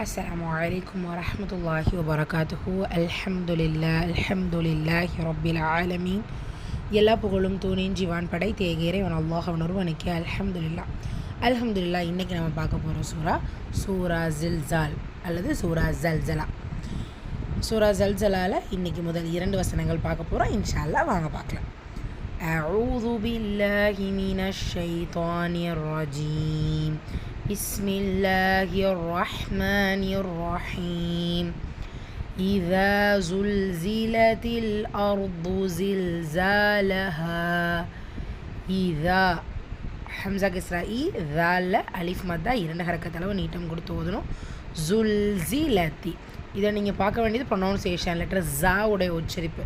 السلام عليكم ورحمة الله وبركاته الحمد لله الحمد لله رب العالمين எல்லா புகழும் தூணின் ஜீவான் படை தேகேரை அவன் அல்லாஹ் அவன் ஒருவனுக்கு அல்ஹம்துலில்லா அல்ஹம்துலில்லா இன்றைக்கி நம்ம பார்க்க போகிறோம் சூரா சூரா ஜில்சால் அல்லது சூரா ஜல்ஜலா சூரா ஜல்ஜலால் இன்றைக்கி முதல் இரண்டு வசனங்கள் பார்க்க போகிறோம் இன்ஷா அல்லாஹ் வாங்க பார்க்கலாம் أعوذ بالله من الشيطان الرجيم بسم الله الرحمن الرحيم إذا زلزلت الأرض زلزالها إذا ஹம்சா கிஸ்ராஇ தால அலிஃப் மத்தா இரண்டு ஹரக்கத்தளவு நீட்டம் கொடுத்து ஓதணும் ஜுல்சிலத்தி இதை நீங்கள் பார்க்க வேண்டியது ப்ரொனவுன்சியேஷன் லெட்டர் ஜா உடைய உச்சரிப்பு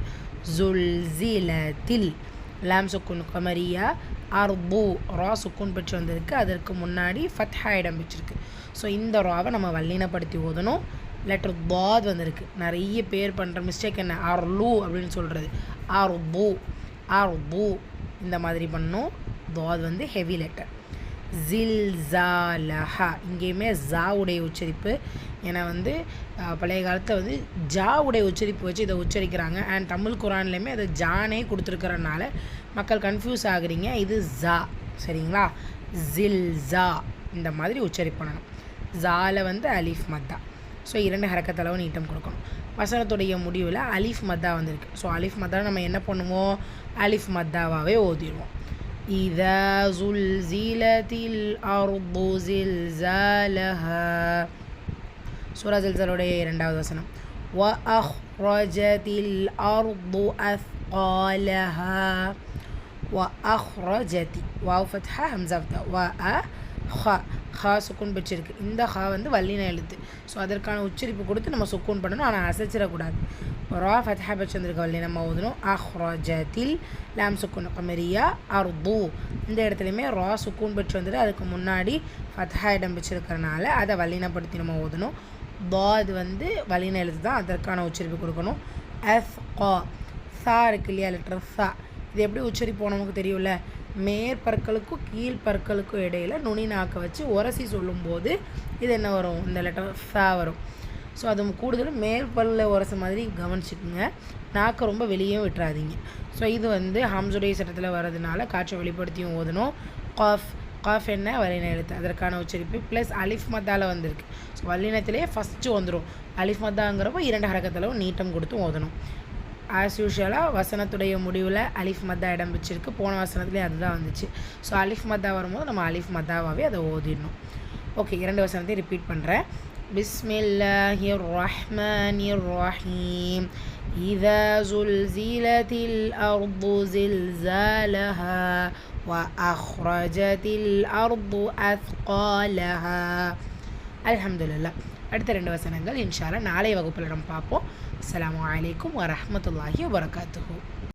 ஜுல்சிலத்தில் லாம் சுக்குன் கமரியா அர்பு ரா சுக்குன் பெற்று வந்திருக்கு அதற்கு முன்னாடி ஃபத்ஹா இடம் பெற்றிருக்கு ஸோ இந்த ராவை நம்ம வல்லினப்படுத்தி ஓதணும். லெட்டர் பாத் வந்திருக்கு. நிறைய பேர் பண்ணுற மிஸ்டேக் என்ன? ஆர் லூ அப்படின்னு சொல்கிறது ஆர் பூ ஆர் பூ இந்த மாதிரி பண்ணணும் பாத் வந்து ஹெவி லெட்டர் ஜில்சாலஹா இங்கேயுமே ஜாவுடைய உச்சரிப்பு. ஏன்னா வந்து பழைய காலத்தில் வந்து ஜா உடைய உச்சரிப்பு வச்சு இதை உச்சரிக்கிறாங்க. அண்ட் தமிழ் குரான்லேயுமே அதை ஜானே கொடுத்துருக்கறனால மக்கள் கன்ஃபியூஸ் ஆகுறீங்க. இது ஜா. சரிங்களா? ஜில் ஜா இந்த மாதிரி உச்சரிப்பு பண்ணணும். ஜால வந்து அலிஃப் மத்தா. ஸோ இரண்டு ஹரக்கத்தளவு நீட்டம் கொடுக்கணும். வசனத்துடைய முடிவில் அலிஃப் மத்தா வந்திருக்கு. ஸோ அலிஃப் மத்தா நம்ம என்ன பண்ணுவோம்? அலிஃப் மத்தாவாகவே ஓதிடுவோம். إذا زلزلت الأرض زلزالها சூரா ஜல்சலுடைய இரண்டாவது வசனம் وأخرجت الأرض أثقالها وأخرجت வாவ் ஃபத்ஹா ஹம்சா ஃபத்ஹா வ அ ஹா ஹா சுக்குன் பெற்றிருக்கு. இந்த ஹா வந்து வல்லின எழுத்து. ஸோ அதற்கான உச்சரிப்பு கொடுத்து நம்ம சுக்கூன் பண்ணணும். ஆனால் அசைச்சிடக்கூடாது. ரா ஃபத்ஹா பெற்று வந்திருக்க வள்ளி நம்ம ஓதணும். அஹ்ரஜத்தில் லாம் சுக்கூன் கமரியா அர்து. இந்த இடத்துலையுமே ரா சுக்கூன் பெற்று வந்துட்டு அதுக்கு முன்னாடி ஃபத்ஹா இடம் பெற்றிருக்கிறனால அதை வல்லினப்படுத்தி நம்ம ஓதணும். இது வந்து வல்லின எழுத்து தான். அதற்கான உச்சரிப்பு கொடுக்கணும். எஃப் கா சா இருக்கு இல்லையா? லெட்டர் சா. இது எப்படி உச்சரிப்போம் நமக்கு தெரியும்ல? மேற்பற்களுக்கும் கீழ்ப்பற்களுக்கும் இடையில் நுனி நாக்கை வச்சு உரசி சொல்லும்போது இது என்ன வரும்? இந்த லெட்டர் ஃபா வரும். ஸோ அது கூடுதலும் மேற்பல்ல உரச மாதிரி கவனிச்சுக்குங்க. நாக்கை ரொம்ப வெளியே விட்டுறாதீங்க. ஸோ இது வந்து ஹம்சுடைய சட்டத்தில் வர்றதுனால காற்றை வெளிப்படுத்தியும் ஓதணும். காஃப் காஃப் என்ன? வல்லின எழுத்து. அதற்கான உச்சரிப்பு ப்ளஸ் அலிஃப் மத்தாவில் வந்திருக்கு. ஸோ வல்லினத்திலே ஃபஸ்ட்டு வந்துடும் அலிஃப் மத்தாங்கிறப்போ இரண்டு ஹரக்கத்தளவு நீட்டம் கொடுத்து ஓதணும். ஆஸ் யூஷுவலாக வசனத்துடைய முடிவில் அலிஃப் மத்தா இடம் வச்சிருக்கு போன வசனத்துலேயே அதுதான் வந்துச்சு ஸோ அலிஃப் மத்தா வரும்போது நம்ம அலிஃப் மத்தாவாகவே அதை ஓதிடணும் ஓகே இரண்டு வசனத்தையும் ரிப்பீட் பண்ணுறேன் பிஸ்மில்லாஹி ரஹ்மானி ரஹீம் إذا زلزلت الأرض زلزالها وأخرجت الأرض أثقالها الحمد لله அடுத்த ரெண்டு வசனங்கள் இன்ஷால்லா நாளைய வகுப்பில் நம்ம பார்ப்போம். அஸ்லாம் வலைக்கம் வரமத்துல்லாஹி வரகாத்துஹூ